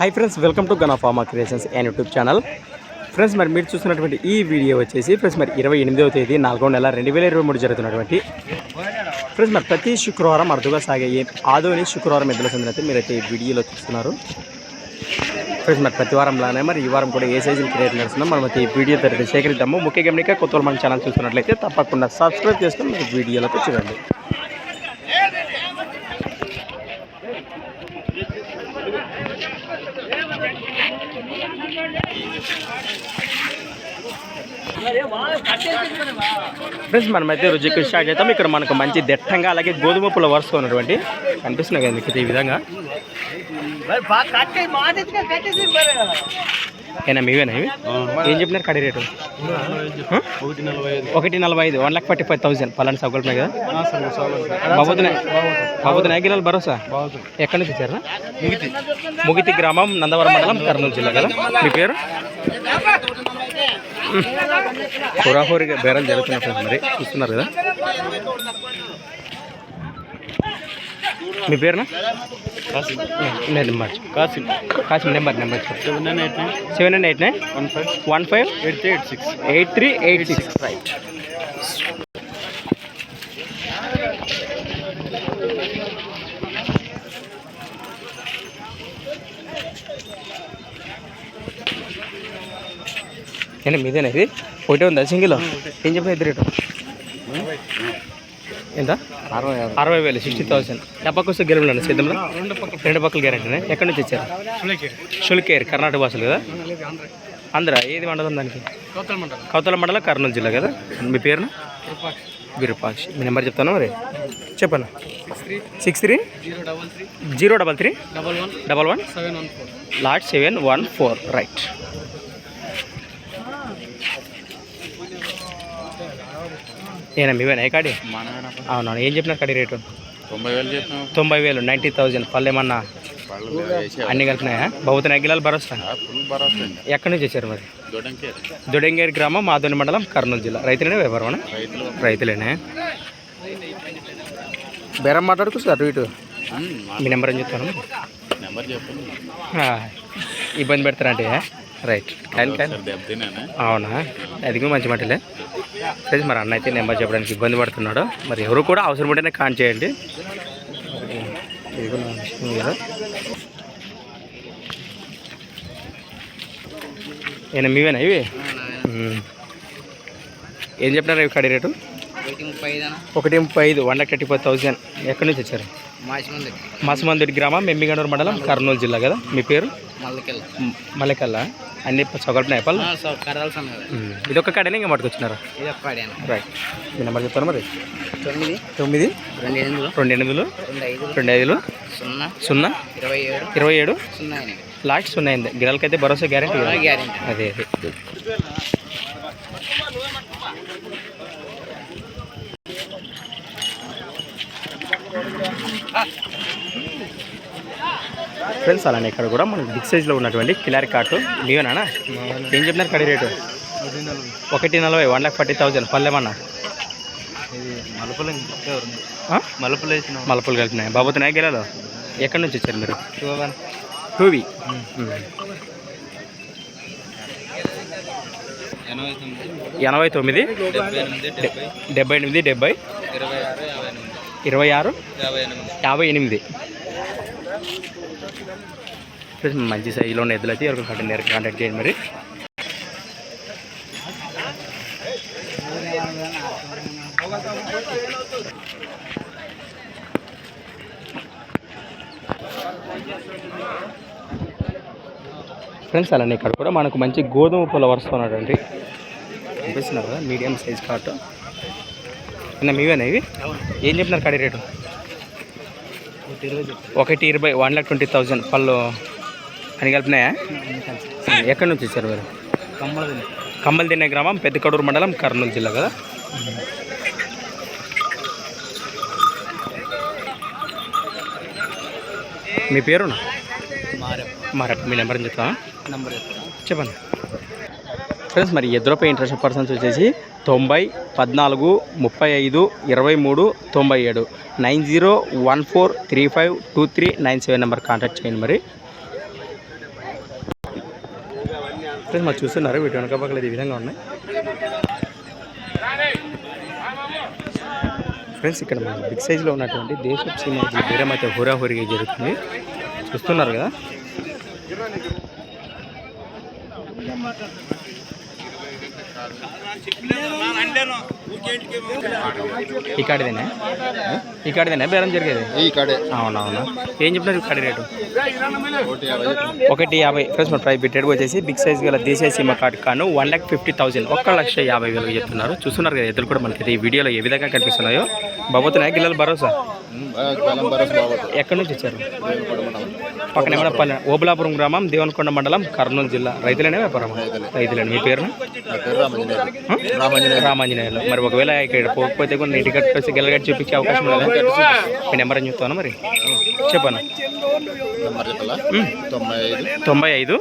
Hi friends welcome to Gana pharma creations and YouTube channel friends మరి మీరు చూస్తున్నటువంటి ఈ వీడియో వచ్చేసి ఫ్రెండ్స్ మరి ఇరవై ఎనిమిదవ తేదీ నాలుగో నెల రెండు వేల ఇరవై మూడు జరుగుతున్నటువంటి. ఫ్రెండ్స్ మరి ప్రతి శుక్రవారం అరుదుగా సాగే ఈ ఆదోని శుక్రవారం ఎద్దుల సందనైతే మీరైతే ఈ వీడియోలో చూస్తున్నారు. ఫ్రెండ్స్ మరి ప్రతి వారంలానే మరి ఈ వారం కూడా ఏ సైజులు క్రియేట్ నడుస్తున్నాం మనం అయితే ఈ వీడియో తరగతి సేకరిద్దాము. ముఖ్య గమనిక కొత్త మన ఛానల్ చూస్తున్నట్లయితే తప్పకుండా సబ్స్క్రైబ్ చేసుకుని మీరు వీడియోలతో చూడండి. ఫ్రెండ్స్ మనమైతే రుచికి స్టార్ట్ చేద్దాం. ఇక్కడ మనకు మంచి దిట్టంగా అలాగే గోధుమ పుల్ల వరుసగా ఉన్నటువంటి కనిపిస్తున్నాయి కదా మీకు ఈ విధంగా. ఏనా మీవేనా ఇవి? ఏం చెప్పినారు కడి రేటు? ఒకటి నలభై ఐదు. ఒకటి నలభై ఐదు one lakh forty five thousand. పలాంటి సౌకర్యం కదా? బాబోతున్నా బాబోతున్నా గిన్నెలు? భరోసా? ఎక్కడి నుంచి వచ్చారా? ముగితి ముగితి గ్రామం నందవరం మండలం కర్నూలు జిల్లా కదా? మీ పేరు? హోరాహోరిగా బేరం జరుగుతున్న మరి చూస్తున్నారు కదా? మీ పేరునా నేను మార్చు కాసిం. కాసిన number number seven nine eight nine. Seven and eight nine? One five. One five? Eight three eight six. Eight three eight six. Right. నేను మీదేనా ఇది? ఒకటే ఉందా సింగిల్? ఏం చెప్పిన ఇద్దరు ఎంత అరవై అరవై వేలు సిక్స్టీ థౌసండ్ ఎప్పకి వస్తే గెలుపులండి సిద్ధంలో రెండు పక్కల రెండు పక్కల గ్యారెంటీనే ఎక్కడి నుంచి వచ్చారు? పులికి షుల్కేర్ కర్ణాటక భాషలు కదా? ఆంధ్ర. ఏది మండలం దానికి? కోతల మండలం. కౌతల మండలం కర్నూలు జిల్లా కదా? మీ పేరున? కృపాక్షి విరూపాక్షి మీ నెంబర్ చెప్తాను మరి? చెప్పండి six three six three zero double three zero double three double one double one seven one four. Last seven one four. Right ఏనా మీవేనా ఏ కాడి? అవునవును ఏం చెప్పినారు కాడి రేటు? తొంభై వేలు చెప్పినావు తొంభై వేలు నైంటీ థౌజండ్ పళ్ళు ఏమన్నా అన్నీ కలిపినాయా? బహుతన అగ్గిలాలు భరోసా ఎక్కడి నుంచి వచ్చారు మరి? దుడంగేరి గ్రామం మాధవని మండలం కర్నూలు జిల్లా. రైతులేనే వ్యాపారం రైతులు రైతులేనే. బేరం మాట్లాడుకో సార్ అటు ఇటు. మా నెంబర్ ఏం చెప్తాను? ఇబ్బంది పెడతారంటే. రైట్ కాయలు కాయలు అవునా? అది కూడా మంచి మాటలే. సరే మరి అన్న అయితే నెంబర్ చెప్పడానికి ఇబ్బంది పడుతున్నాడు. మరి ఎవరు కూడా అవసరం ఉంటేనే కాన్ చేయండి. ఏనా మీవేనా ఇవి. ఏం చెప్పినారు ఇవి కడి రేటు? ఒకటి ముప్పై ఐదు ఒకటి ముప్పై ఐదు one lakh thirty five thousand. ఎక్కడి నుంచి వచ్చారు? మాసి మంది మాసమందుడి గ్రామం మెమ్మిగనూరు మండలం కర్నూలు జిల్లా కదా? మీ పేరు? మల్లకెళ్ళ. మ్, మల్లెకల్లా? అన్ని సగల్పినాయి పళ్ళు. ఇది ఒక్క కడనే ఇంకా పట్టుకొచ్చినారా ఇది ఒక్క రైట్. మీ నెంబర్ చెప్తాను మరి? తొమ్మిది. తొమ్మిది. రెండు ఎనిమిదిలో రెండు ఎనిమిదిలు రెండు ఐదు రెండు ఐదులు సున్నా. సున్నా. ఇరవై ఏడు ఇరవై ఏడు సున్నా లాస్ట్ సున్నా అయింది గిరాలకైతే భరోసా గ్యారెంటీ గ్యారెంటీ. అదే అదే. ఫ్రెండ్స్ అలానే ఇక్కడ కూడా మనకి బిగ్ సైజ్లో ఉన్నటువంటి కిలారి కార్టు మీవేనా ఏం చెప్పినారు కడి రేటు? ఒకటి నలభై వన్ లాక్ ఫార్టీ థౌజండ్. పల్లెమన్నా మలుపులు? మలుపులు కలిపినాయి? బాబోతున్నాయి గిలాలో ఎక్కడి నుంచి వచ్చారు మీరు? టూవీ. ఎనభై తొమ్మిది. డెబ్బై ఎనిమిది డెబ్బై. ఇరవై ఆరు యాభై ఎనిమిది. ప్లస్ మంచి సైజులో ఉన్న ఎద్దులు అయితే ఎవరికి కాంటాక్ట్ కాంటాక్ట్ చేయండి మరి. ఫ్రెండ్స్ అలానే ఇక్కడ కూడా మనకు మంచి గోధుమ పూల వరుస ఉన్నటువంటి కనిపిస్తున్నారు కదా మీడియం సైజ్ కార్టు నిన్న మీవేనా ఇవి? ఏం చెప్పినారు కడి రేటు? ఒకటి ఇరవై వన్ లాక్ ట్వంటీ థౌజండ్ పళ్ళు అని కలిపినాయా? ఎక్కడి నుంచి వచ్చారు మీరు? కమ్మల్ తినే గ్రామం పెద్దకడూరు మండలం కర్నూలు జిల్లా కదా? మీ పేరు మారే మరి మీ నెంబర్ చెప్తా నంబర్ చెప్పండి. ఫ్రెండ్స్ మరి ఎదురుపై ఇంట్రెస్ట్ పర్సన్స్ వచ్చేసి తొంభై పద్నాలుగు ముప్పై ఐదు ఇరవై మూడు తొంభై ఏడు. Nine zero one four three five two three nine seven number contact చేయండి మరి. ఫ్రెండ్స్ మరి చూస్తున్నారు వీటి వెనక పక్కల ఈ విధంగా ఉన్నాయి. ఫ్రెండ్స్ ఇక్కడ మన బిగ్ సైజ్లో ఉన్నటువంటి దేశపు సీమ బేరం అయితే హోరాహోరీగా జరుగుతుంది. చూస్తున్నారు కదా? ఈ కాడిదేనా ఈ కాడిదేనా బేరం జరిగేది. అవునవునా. ఏం చెప్పినారు ఈ కాడి రేటు? ఒకటి యాభై ఫ్రెండ్స్ మన ప్రైస్ బిట్టెడ్ వచ్చేసి బిగ్ సైజ్ గల దేశీయ సీమ కార్డ్ కాను వన్ ల్యాక్ ఫిఫ్టీ థౌసండ్ ఒక్క లక్ష యాభై వేలు చెప్తున్నారు. చూస్తున్నారు కదా ఎదురు కూడా మనకి ఈ వీడియోలో ఏ విధంగా కనిపిస్తున్నాయో. బాబోతున్నాయి గిల్లలు భరోసా. ఎక్కడి నుంచి వచ్చారు? పక్కన ఏమైనా పల్లె ఓబులాపురం గ్రామం దేవనకొండ మండలం కర్నూలు జిల్లా. రైతులనే వ్యాపారం రైతులేనే. మీ పేరు రామంజనేయులు. మరి ఒకవేళ ఇక్కడ పోకపోతే కూడా నీటి కట్టుకొచ్చి గెలగట్టి చూపించే అవకాశం లేదా మీ నెంబర్ అని చెప్తాను మరి? చెప్పను? తొంభై ఐదు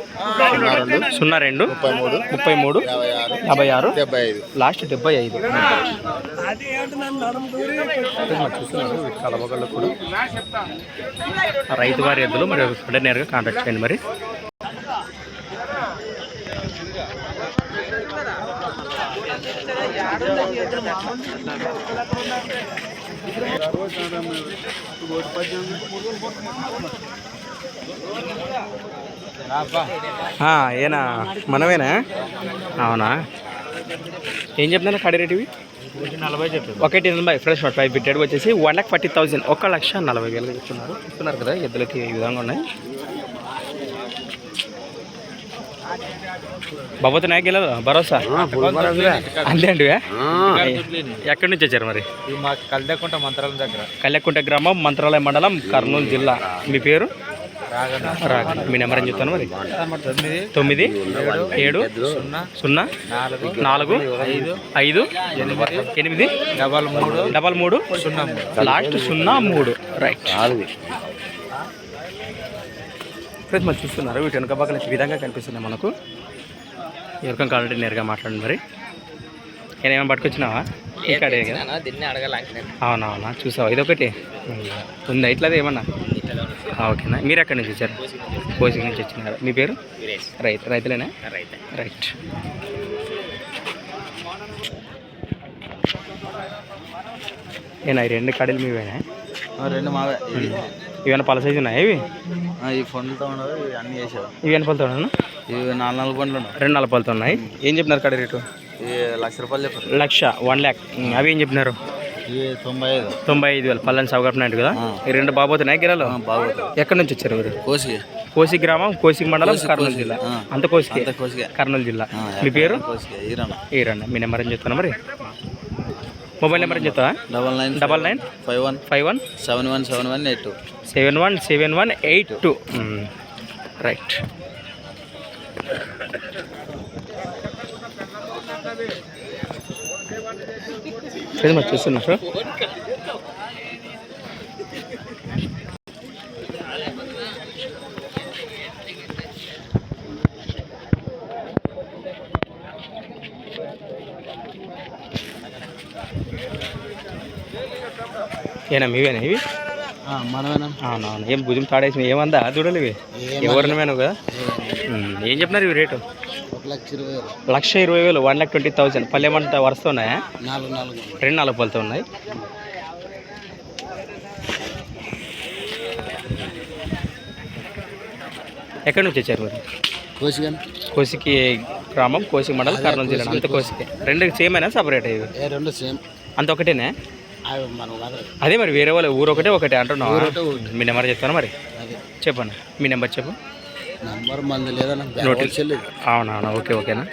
సున్నా రెండు సున్నా రెండు ముప్పై మూడు ముప్పై మూడు యాభై ఆరు లాస్ట్ డెబ్బై ఐదు. కలవగళ్ళు కూడా రైతు వారి ఎద్దులు మరి ఇక్కడ నేరుగా కాంటాక్ట్ చేయండి మరి. ఏనా? మనమేనా? అవునా? ఏం చెప్తున్నా కడి రేటు ఇవి? నలభై చెప్పారు ఒకటి ఎనభై ఫ్రెష్ నోట్ ఫైవ్ బిట్టెడ్ వచ్చేసి వన్ లాక్ ఫార్టీ థౌసండ్ ఒక లక్ష నలభై వేలు చెప్తున్నారు. చెప్తున్నారు కదా ఎద్దులకి ఈ విధంగా ఉన్నాయి. బాబోతున్నాయి గెలదు భరోసా? అంతే అండి ఎక్కడి నుంచి వచ్చారు మరి? మా కల్దకుంట మంత్రాల దగ్గర. కళ్యాకుంట గ్రామం మంత్రాలయ మండలం కర్నూలు జిల్లా. మీ పేరు? రాగా మీ నెంబర్ అని చెప్తాను మరి? తొమ్మిది ఏడు సున్నా సున్నా నాలుగు ఐదు ఐదు ఎనిమిది డబల్ మూడు డబల్ మూడు సున్నా లాస్ట్ సున్నా మూడు. రైట్ ఫ్రెండ్స్ మరి చూస్తున్నారు వీటి వెనక పక్కన విధంగా కనిపిస్తున్నాయి మనకు. ఎవరికం కావాలంటే నేరుగా మాట్లాడండి మరి. నేను ఏమైనా పట్టుకొచ్చినావా? ఇక్కడే కదా? దీన్ని అడగాలంటున్నాను అవునవునా? చూసావా? ఇదొకటి. ఉందా? ఇట్లా ఏమన్నా? ఓకేనా? మీరు ఎక్కడి నుంచి వచ్చారు? కోచింగ్ నుంచి వచ్చినారు మీ పేరు? రైతు. రైతులేనా? రైతే. రైట్. ఏనా ఈ రెండు కడలు మీవేనా? రెండు మావే. ఇవన్నీ పల సైజు ఉన్నాయా ఇవి? ఈ ఫోన్లతో ఉండవు ఇవి అన్ని చేసావు ఇవి ఎన్ని పలుతో ఉన్నాయి ఇవి నాలుగు నాలుగు పండ్లు ఉండవు రెండు నాలుగు పలుతో ఉన్నాయి. ఏం చెప్పినారు కడ రేటు? లక్ష రూపాయలు చెప్పారు. లక్ష వన్ ల్యాక్. అవి ఏం చెప్పినారు తొంభై ఐదు. తొంభై ఐదు వేలు. పల్లని సౌకర్యం కదా. ఈ రెండు బాబోతున్నాయి గిరాలు? ఎక్కడి నుంచి వచ్చారు మీరు? కోసి కోసి గ్రామం కోసి మండలం కర్నూలు జిల్లా. అంత కోసిగా? కర్నూలు జిల్లా. మీ పేరు? ఈరన్న ఈ రండి మీ నెంబర్ ఏం చెప్తాను మరి? మొబైల్ నెంబర్ ఏం చెప్తావా? Double nine double nine five one five one seven one seven one eight two. Seven one seven one eight two right మరి చూస్తున్నారు ఏనా మీవేనా ఇవి? అవునవును. ఏం భుజం తాడేసి ఏమందా? చూడాలి ఇవి. ఎవరిని మేను కదా ఏం చెప్పినారు ఇవి రేటు? లక్ష ఇరవై వేలు. One lakh twenty thousand. పల్లెమంట వరుస ఉన్నాయా? రెండు నాలుగు పళ్ళతో ఉన్నాయి. ఎక్కడి నుంచి వచ్చారు మీరు? కోసిగా కోసికి గ్రామం కోసి మండలం కర్నూలు జిల్లా. అంత కోసికి. రెండు సేమ్ అయినా సపరేట్ ఇవి? రెండు సేమ్. అంత ఒకటేనే? అదే మరి వేరే వాళ్ళు ఊరు ఒకటే ఒకటే అంటున్నావు. మీ నెంబర్ చెప్తాను మరి? చెప్పండి. మీ నెంబర్ చెప్పు. నంబర్ నోటి చెల్లేదు. అవునవునా ఓకే ఓకేనా?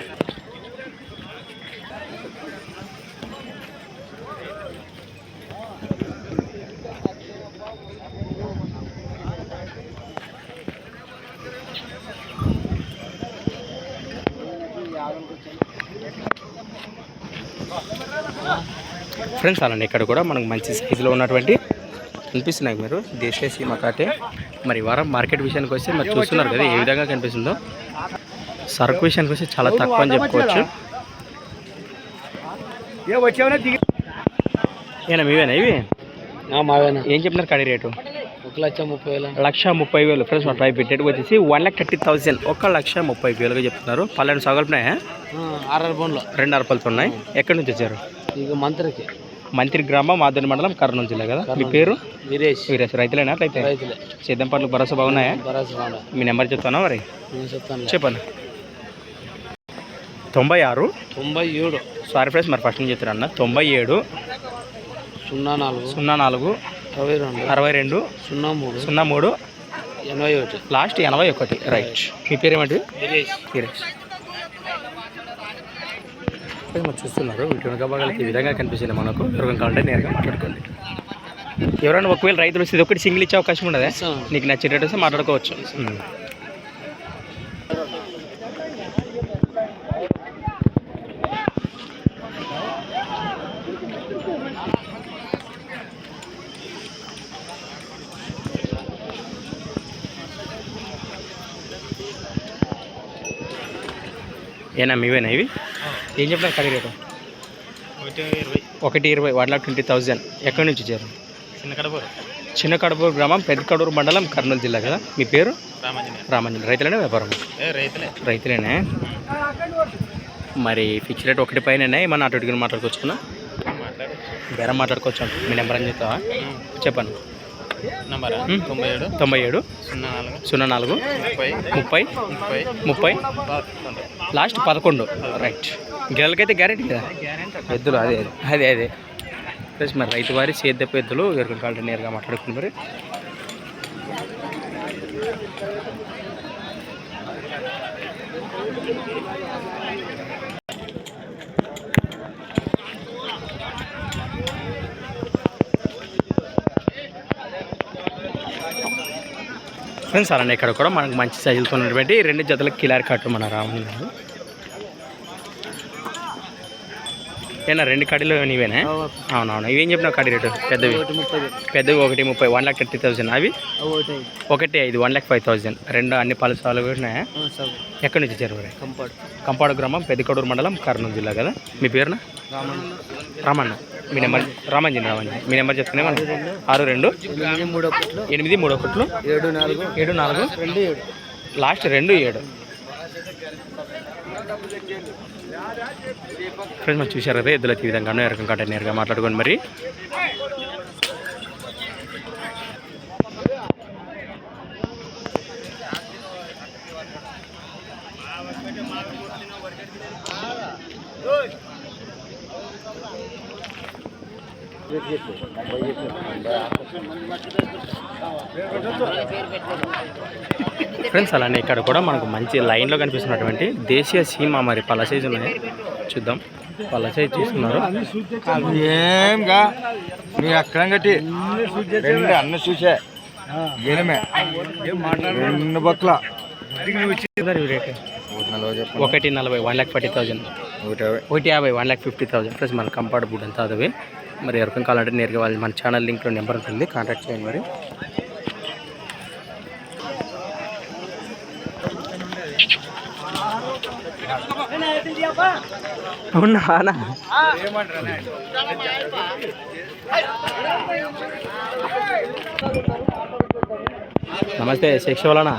ఫ్రెండ్స్ అలానే ఇక్కడ కూడా మనకు మంచి సైజులో ఉన్నటువంటి కనిపిస్తున్నాయి మీరు. దేశీయ సీమ కాటే. మరి వారం మార్కెట్ విషయానికి వస్తే మరి చూస్తున్నారు కదా ఏ విధంగా కనిపిస్తుందో. సరుకు విషయానికి వస్తే చాలా తక్కువ అని చెప్పుకోవచ్చు. ఏనా మీవేనా ఇవి? మావేనా. ఏం చెప్పినారు కడి రేటు? ఒక లక్ష ముప్పై వేలు. లక్ష ముప్పై వేలు. ఫ్రెండ్స్ మన ప్రైస్ పెట్టేది వచ్చేసి వన్ ల్యాక్ థర్టీ థౌసండ్ ఒక లక్ష ముప్పై వేలుగా చెప్తున్నారు. పల్లెడు సగలుపునాయా ఆర్ఆర్ బోన్లో. రెండు అరపలతో ఉన్నాయి. ఎక్కడి నుంచి వచ్చారు? ఇక మంత్రికి. మంత్రి గ్రామం మాదరి మండలం కర్నూలు జిల్లా కదా? మీ పేరు? వీరేష్. వీరేష్. రైతులేనా అట్లయితే? సేద్యం పనులు భరోసా బాగున్నాయా? మీ నెంబర్ చెప్తానా మరి? చెప్పండి. తొంభై ఆరు. తొంభై ఏడు. సారీ ఫ్రెండ్స్ మరి ఫస్ట్ నుంచి చెప్తాను అన్న? తొంభై ఏడు. సున్నా నాలుగు. సున్నా నాలుగు. అరవై రెండు. అరవై రెండు. సున్నా మూడు. సున్నా మూడు. ఎనభై ఒకటి. లాస్ట్ ఎనభై ఒకటి. రైట్. మీ పేరు ఏమంటే వీరేష్. వీరేష్. మరి చూస్తున్నారు? వీటి వెనకభాగాలకి ఈ విధంగా కనిపిస్తుంది మనకు. ఎవరికైనా కావాలంటే నేరుగా మాట్లాడుకోండి. ఎవరైనా ఒకవేళ రైతులు వస్తే ఒకటి సింగిల్ ఇచ్చే అవకాశం ఉండదా. నీకు నచ్చేటట్టు వస్తే మాట్లాడుకోవచ్చు. ఏనా మీవేనా ఇవి? ఏం చెప్పినారు కడి రేటు? ఒకటి ఇరవై వన్ లాక్ ట్వంటీ థౌజండ్. ఎక్కడి నుంచి వచ్చారు చిన్న కడప చిన్న కడపూరు గ్రామం పెద్ద కడూరు మండలం కర్నూలు జిల్లా కదా? మీ పేరు? రామంజన్ రైతులేనా వ్యాపారం? రైతులేనే? మరి ఫిక్స్ రేట్ ఒకటి పైన ఏమన్నా అటు ఇటుగా మాట్లాడుకోవచ్చుకున్నా బేరం మాట్లాడుకోవచ్చు. మీ నెంబర్ అని చెప్తావా? చెప్పండి. నంబర్. తొంభై ఏడు. తొంభై ఏడు. సున్నా నాలుగు. సున్నా నాలుగు. ముప్పై. ముప్పై. ముప్పై. లాస్ట్ పదకొండు. రైట్. గిరలకైతే గ్యారెంటీ కదా ఎద్దులు అదే అదే. అదే అదే. ప్లస్ మరి రైతు వారి సేద్యపు ఎద్దులు ఎవరికి కావాలి నేరుగా మాట్లాడుకుని మరి ఫ్రెండ్స్ అలానే ఇక్కడ కూడా మనకు మంచి సైజులతో ఉన్నటువంటి రెండు జతల కిలారి కట్టు మన రావణ్ ఏనా రెండు కడీలు నీవేనా అవునవును. ఇవేం చెప్పినావు కడీ రేటు? పెద్దవి. పెద్దవి ఒకటి ముప్పై వన్ లాక్ థర్టీ థౌసండ్. అవి? ఒకటి. ఐదు వన్ లాక్ ఫైవ్ థౌసండ్. రెండు అన్ని పలుసాలు ఉన్నాయా? ఎక్కడి నుంచి వచ్చారు మరి? కంపౌండ్. కంపాడు గ్రామం పెద్దకొడూరు మండలం కర్నూలు జిల్లా కదా? మీ పేరున? రామన్ రామన్న. మీ నెంబర్ రామంజన్ రామంజన్ మీ నెంబర్ చెప్తేనే మనం ఆరు రెండు. ఎనిమిది మూడు ఒకట్లు ఎనిమిది మూడు ఒకట్లు ఏడు నాలుగు. ఏడు నాలుగు. రెండు ఏడు. లాస్ట్ రెండు ఏడు. ఫ్రెండ్స్ మనం చూశారు కదా ఇద్దరు ఈ విధంగా ఎరకం కట్టే నేరుగా మాట్లాడుకోండి మరి. ఫ్రెండ్స్ అలానే ఇక్కడ కూడా మనకు మంచి లైన్లో కనిపిస్తున్నటువంటి దేశీయ సీమ మరి పళ్ళ సైజు ఉన్నాయి. చూద్దాం. పళ్ళ సైజు చూస్తున్నారు. ఏంగా మీ అక్కడ గట్టి రెండు అన్న చూసా. రెండు బొక్కల. ఒకటి నలభై వన్ ల్యాక్ ఫార్టీ థౌజండ్. ఒకటి యాభై. One lakh fifty thousand plus మన కంఫర్ట్ బుడ్ అంతా అదవి? మరి ఎవరికైనా కావాలంటే నేరుగా వాళ్ళు మన ఛానల్ లింక్లో నెంబర్ ఉంటుంది. కాంటాక్ట్ చేయండి మరి. అవునా? అనా? నమస్తే శిక్షవలనా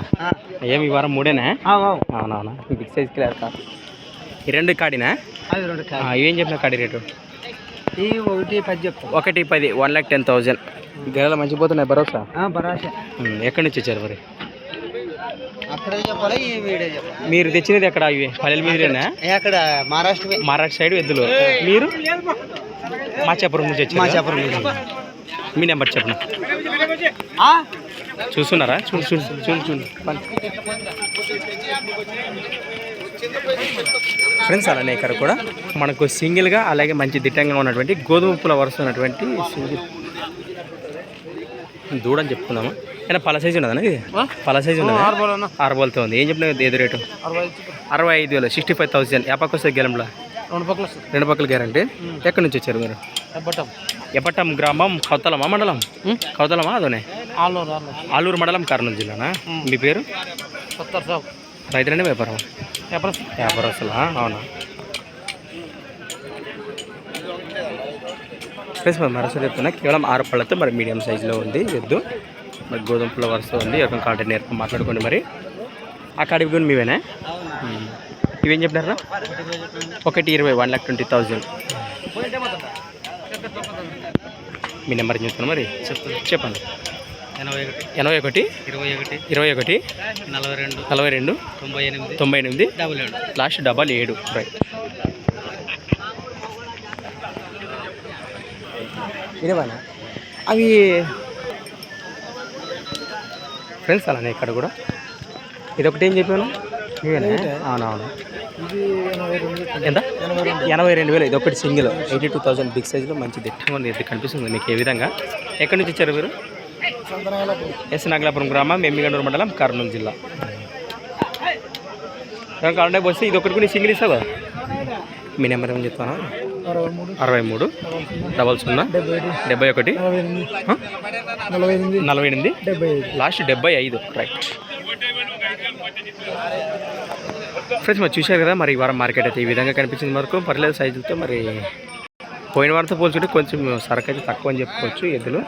ఏమి ఈ వారం మూడేనా? అవునవునా బిగ్ సైజ్ క్లియర్ కాదు. ఈ రెండు కాడినా? అది రెండు ఆ, ఇవేం చెప్పిన కాడి రేటు? ఈ ఒకటి పది చెప్తాను ఒకటి పది వన్ ల్యాక్ టెన్ థౌజండ్. గెలలు మంచిపోతున్నాయి భరోసా. ఉమ్, ఎక్కడి నుంచి వచ్చారు మరి? అక్కడే చెప్పాలి? ఈ వీడియో చెప్పాలి? మీరు తెచ్చినది ఎక్కడ? ఇవి పల్లెల మీదేనా అక్కడ మహారాష్ట్ర మహారాష్ట్ర సైడ్ ఎద్దులు మీరు? మాచాపురం నుంచి వచ్చారు? మాచాపురం నుంచి. మీ నెంబర్ చెప్పండి చూస్తున్నారా? చూడు చూడు చూడు చూడు. ఫ్రెండ్స్ అలానే ఇక్కడ కూడా. మనకు సింగిల్గా అలాగే మంచి దిట్టంగా ఉన్నటువంటి గోధుమ పూల వరుస ఉన్నటువంటి సింగిల్ దూడని చెప్పుకుందామా? అయినా పల సైజు ఉన్నదా ఇది పల సైజు ఉన్నదా? ఆరు బోల్తో ఉంది. ఏం చెప్పిన ఏది రేటు? అరవై ఐదు వేలు. సిక్స్టీ ఫైవ్ థౌసండ్ ఎప్పకి వస్తుంది గెలంలో రెండు పక్కల రెండు పక్కల గ్యారంటీ? ఎక్కడి నుంచి వచ్చారు మీరు? ఎప్పటం ఎప్పటం గ్రామం కౌతలమా మండలం? కౌతలమా అదోనే? ఆలూరు ఆలూరు మండలం కర్నూలు జిల్లానా? మీ పేరు? రైతులండి వ్యాపారం వ్యాపారస్తులా? అవునా? ఫ్రెండ్స్ మరి మరోసారి చెప్తున్నా కేవలం ఆరు పళ్ళతో మరి మీడియం సైజులో ఉంది ఎద్దు. మరి గోధుమ పుల్ల వరుస ఉంది ఒక కాంటాక్ట్ నేర్ప మాట్లాడుకోండి మరి. ఆ కాడివి కూడా మీవేనా. ఇవేం చెప్పినారా? ఒకటి ఇరవై వన్ లాక్ ట్వంటీ థౌజండ్ మీ నెంబర్ చెప్తాను మరి? చెప్పండి. ఎనభై ఒకటి. ఎనభై ఒకటి ఇరవై ఒకటి. ఇరవై ఒకటి నలభై రెండు. నలభై రెండు తొంభై ఎనిమిది. తొంభై ఎనిమిది. డబుల్ ఏడు. లాస్ట్ డబల్ ఏడు. రైట్ ఇరవైనా అవి ఫ్రెండ్స్ అలానే ఇక్కడ కూడా. ఇది ఒకటి ఏం చెప్పాను? ఇవేనా? అవునవును. ఎంత? ఎనభై రెండు వేలు. ఇది ఒకటి single. Eighty two thousand big సైజ్లో మంచి దిట్టంగా ఉంది ఇది కనిపిస్తుంది మీకు ఏ విధంగా? ఎక్కడి నుంచి వచ్చారు మీరు? ఎస్ నాగలాపురం గ్రామం ఎమ్మిగండూరు మండలం కర్నూలు జిల్లా. కాంటాక్ట్ వస్తే ఇది ఒకటి కూడా సింగిల్ ఇస్తావు? మీ నెంబర్ ఏమని చెప్తాను అరవై మూడు. డబల్ సున్నా. డెబ్బై ఒకటి? నలభై ఎనిమిది. లాస్ట్ డెబ్బై ఐదు. రైట్ ఫ్రెండ్స్ మరి చూశారు కదా మరి ఈ వారం మార్కెట్ అయితే ఈ విధంగా కనిపించింది వరకు పర్లేదు సైజులతో మరి పోయిన వారంతో పోల్చుకుంటే కొంచెం సరుకు అయితే తక్కువ అని చెప్పుకోవచ్చు ఎద్దులు.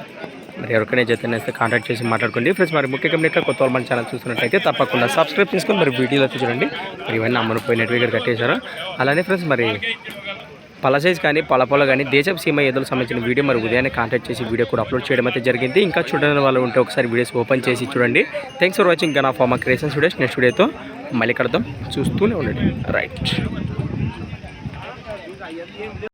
మరి ఎవరికైనా వస్తే కాంటాక్ట్ చేసి మాట్లాడుకోండి. ఫ్రెండ్స్ మరి ముఖ్యంగా మీరు కొత్త వాళ్ళు మన ఛానల్ చూస్తున్నట్టయితే తప్పకుండా సబ్స్క్రైబ్ చేసుకొని మరి వీడియోలో చూడండి. మరి ఇవన్నీ అమ్మను పోయినట్టు ఇక్కడ కట్టేశారు. అలానే ఫ్రెండ్స్ మరి పల సైజ్ కానీ పల పొల కానీ దేశపు సీమ ఏదో సంబంధించిన వీడియో మరి ఉదయాన్నే కాంటాక్ట్ చేసి వీడియో కూడా అప్లోడ్ చేయడం అయితే జరిగింది. ఇంకా చూడని వాళ్ళు ఉంటే ఒకసారి వీడియోస్ ఓపెన్ చేసి చూడండి. థ్యాంక్స్ ఫర్ వాచింగ్ గనా మా క్రియేషన్స్ వీడియోస్ నెక్స్ట్ వీడియోతో మళ్ళీ కడదాం చూస్తూనే ఉండండి. రైట్